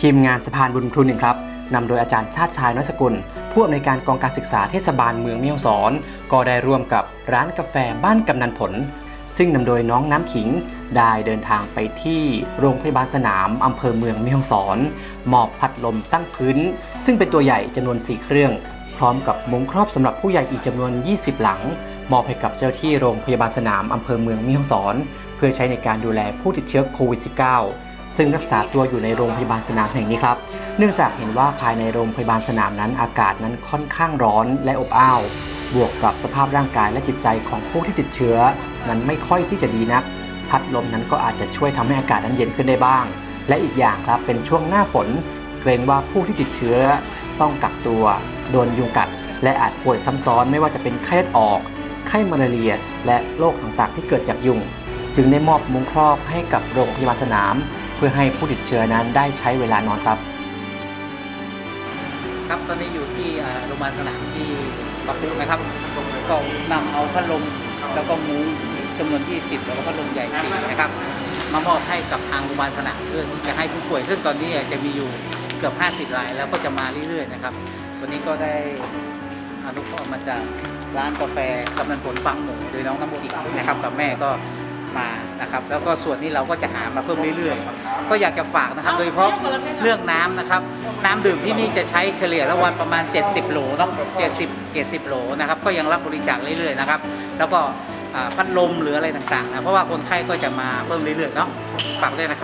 ทีมงานสะพานบุญครูหนึ่งครับนำโดยอาจารย์ชาติชายน้อยสกุล ผู้อำนวยการกองการศึกษาเทศบาลเมืองแม่ฮ่องสอน ก็ได้ร่วมกับร้านกาแฟบ้านกำนันผล ซึ่งนำโดยน้องน้ำขิงได้เดินทางไปที่โรงพยาบาลสนามอำเภอเมืองแม่ฮ่องสอนมอบพัดลมตั้งพื้น ซึ่งเป็นตัวใหญ่จำนวน 4 เครื่อง พร้อมกับมุ้งครอบสำหรับผู้ใหญ่อีกจำนวน 20 หลัง มอบให้กับเจ้าที่โรงพยาบาลสนามอำเภอเมืองแม่ฮ่องสอน เพื่อใช้ในการดูแลผู้ติดเชื้อโควิด -19 ซึ่งรักษาตัวอยู่ในโรงพยาบาลสนามแห่งนี้ครับ เนื่องจากเห็นว่าภายในโรงพยาบาลสนามนั้นอากาศนั้นค่อนข้างร้อนและอบอ้าว บวกกับสภาพร่างกายและจิตใจของผู้ที่ติดเชื้อ นั้นไม่ค่อยที่จะดีนัก พัดลมนั้นก็อาจจะช่วยทำให้อากาศนั้นเย็นขึ้นได้บ้าง และอีกอย่างครับเป็นช่วงหน้าฝน เกรงว่าผู้ที่ติดเชื้อ ต้องกักตัวโดนยุงกัด และอาจป่วยซ้ำซ้อนไม่ว่าจะเป็นไข้เลือดออกไข้มาลาเรียและโรคต่างๆ ที่เกิดจากยุง จึงได้มอบมุ้งครอบให้กับโรงพยาบาลสนาม พื่อให้ผู้ติดเชื้อนั้นได้ใช้เวลานอนครับ ครับตอนนี้อยู่ที่อ่าโรงพยาบาลสนามที่ปรับปรุงนะครับก็นำเอาพัดลมแล้วก็มุ้งจำนวน 20 แล้วก็พัดลมใหญ่4นะครับ มามอบให้กับทางโรงพยาบาลสนามเพื่อที่จะให้ผู้ป่วย ซึ่งตอนนี้จะมีอยู่เกือบ 50 รายแล้วก็จะมาเรื่อยๆนะครับวันนี้ก็ได้อนุเคราะห์มาจากร้านกาแฟกำนันผลฟังหมูโดยน้องน้ำขิงนะครับกับแม่ก็ มานะครับแล้วก็ส่วนนี้เราก็จะหามาเพิ่มเรื่อยๆ ก็อยากจะฝากนะครับ โดยเฉพาะเรื่องน้ำนะครับ น้ำดื่มที่นี่จะใช้เฉลี่ยละวันประมาณ 70 โหลเนาะ70 70 โหลนะครับก็ยังรับบริจาคเรื่อยๆนะครับแล้วก็อ่าพัดลมหรืออะไรต่างๆนะเพราะว่าคนไข้ก็จะมาเพิ่มเรื่อยๆเนาะฝากด้วยนะครับ